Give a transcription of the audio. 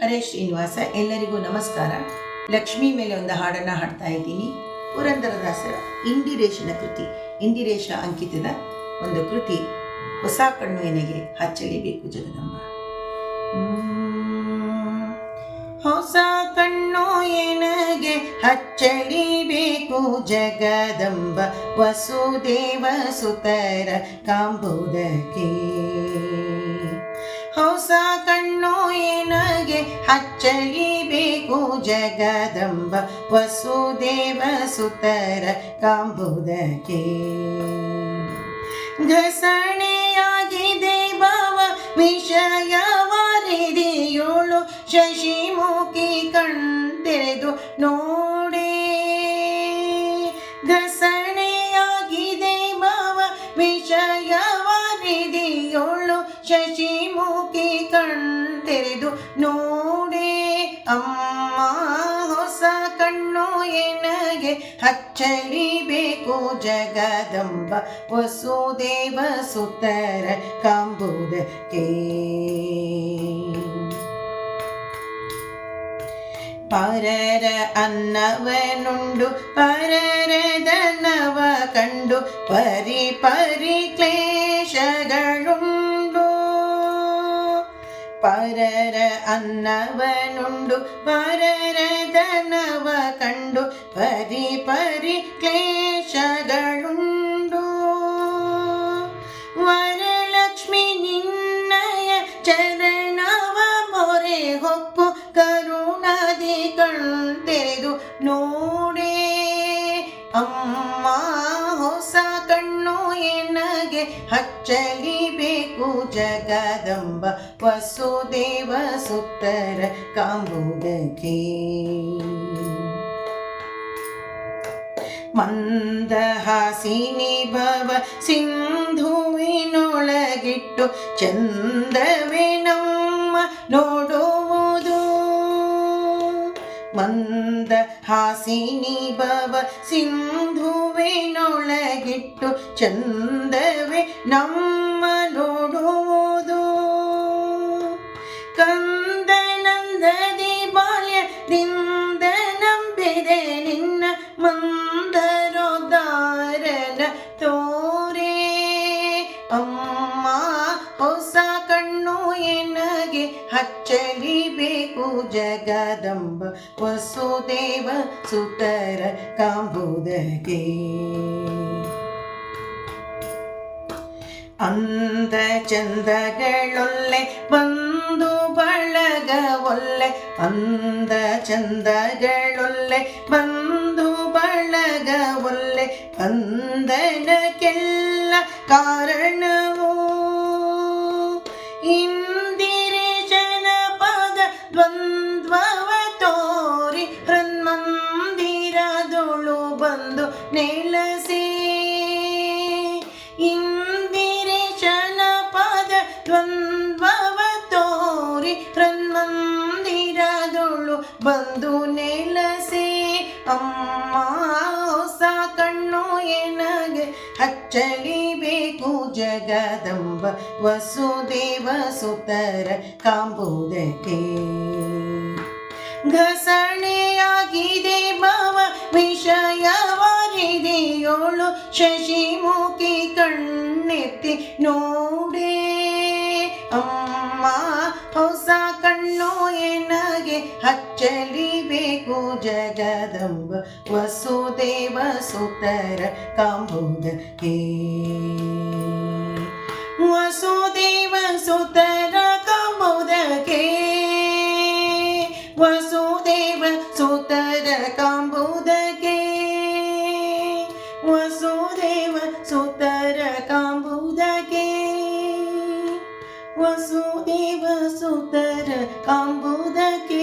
ಹರೇ ಶ್ರೀನಿವಾಸ, ಎಲ್ಲರಿಗೂ ನಮಸ್ಕಾರ. ಲಕ್ಷ್ಮಿ ಮೇಲೆ ಒಂದು ಹಾಡನ್ನು ಹಾಡ್ತಾ ಇದ್ದೀನಿ. ಪುರಂದರದಾಸರ ಇಂದಿರೇಶನ ಕೃತಿ. ಇಂದಿರೇಶ ಅಂಕಿತದ ಒಂದು ಕೃತಿ. ಹೊಸ ಕಣ್ಣು ಎನೆಗೆ ಹಚ್ಚಲೇಬೇಕು ಜಗದಂಬ. ಹೊಸ ಕಣ್ಣು ಎನಗೆ ಹಚ್ಚಲಿಬೇಕು ಜಗದಂಬ. ವಸುದೇವ ಸುತರ ಕಾಂಬುದಕ್ಕೆ. ಹೊಸ ಕಣ್ಣು ಎನಗೆ ಹಚ್ಚಲಿಬೇಕು ಜಗದಂಬ ವಸುದೇವ ಸುತರ ಕಾಂಬುದಕ್ಕೆ. ಘಸಣೆಯಾಗಿದೆ ಭವ ವಿಷಯವರಿದೆಯೋಳು ಶಶಿಮುಖಿ ಕಣ್ತೆರೆದು ನೋಡೇ. ಘಸಣೆಯಾಗಿದೆ ಕಣ್ತೆರೆದು ನೋಡೆ, ಅಮ್ಮ, ಹೊಸ ಕಣ್ಣು ಎನಗೆ ಹಚ್ಚಲಿಬೇಕು ಜಗದಂಬ, ವಸುದೇವ ಸುತರ ಕಾಂಬುದಕ್ಕೆ. ಪರರ ಅನ್ನವನುಂಡು, ಪರರ ದನವ ಕಂಡು, ಪರಿ ಪರಿ ಕ್ಲೇಶಗಳುಂಡು ಪರರ ಅನ್ನವನುಂಡು ಪರರ ದನವ ಕಂಡು ಪರಿ ಪರಿ ಕ್ಲೇಶಗಳುಂಡು ವರಲಕ್ಷ್ಮಿ ನಿನ್ನಯ ಚರಣವ ಮೊರೆ ಹೊಕ್ಕು ಕರುಣದಿ ಕಣ್ತೆರೆದು ನೋಡೇ ಅಮ್ಮ, ಹೊಸ ಕಣ್ಣು ಎನಗೆ ಹಚ್ಚಲಿಬೇಕು ಜಗದಂಬ. ವಸುದೇವ ಸುತ್ತರ ಕಾಂಬುದಕ್ಕೆ. ಮಂದಹಾಸಿನಿ ಭವ ಸಿಂಧುವಿನೊಳಗಿಟ್ಟು ಚಂದವೇ ನಮ್ಮ ನೋಡುವುದು ಮಂದ ಹಾಸಿನಿ ಭವ ಸಿಂಧುವಿನೊಳಗಿಟ್ಟು ಚಂದವೇ ನಮ್ಮ ನೋಡುವುದು. ಕಂದನಂದದಿ ಬಾಲ್ಯದಿಂದ ನಂಬಿದೆ ನಿನ್ನ ಮಂದರೋದಾರನ ತೋರೆ. ಅಮ್ಮ, ಹೊಸ ಕಣ್ಣು ಎನಗೆ ಹಚ್ಚಲಿಬೇಕು ಜಗದಂಬ ವಸುದೇವ ಸುತರ ಕಾಂಬುದಕ್ಕೆ. ಅಂದ ಚಂದಗಳೊಲ್ಲೆ ಬಂದು ಬಳಗ ಒಲ್ಲೆ ಅಂದ ಚಂದಗಳೊಲ್ಲೆ ಬಂದು ಬಳಗ ಒಲ್ಲೆ ಬಂಧನಕ್ಕೆಲ್ಲ ಕಾರಣವು. ಇಂದಿರೇಶನ ಬಂದು ನೆಲಸಿ, ಅಮ್ಮ, ಹೊಸ ಕಣ್ಣು ಎನಗೆ ಹಚ್ಚಲಿಬೇಕು ಜಗದಂಬ, ವಸುದೇವ ಸುತರ ಕಾಂಬುದಕ್ಕೆ. ಘಸಣೆಯಾಗಿದೆ ಭವ ವಿಷಯವರಿದೆಯೋಳು ಶಶಿಮುಖಿ ಕಣ್ಣೆತ್ತಿ ನೋಡೇ, ಅಮ್ಮ. ಕಣ್ಣು ಎನಗೆ ಹಚ್ಚಲಿಬೇಕು ಜಗದಂಬ ವಸುದೇವ ಸುತರ ಕಾಂಬುದಕ್ಕೆ ವಸುದೇವ ಸುತರ ಕಾಂಬುದಕ್ಕೆ ವಸುದೇವ ಸುತರ ಕಾಂಬುದಕ್ಕೆ ವಸುದೇವ ಸುತರ ವಸುದೇವ ಸುತರ ಕಾಂಬುದಕ್ಕೆ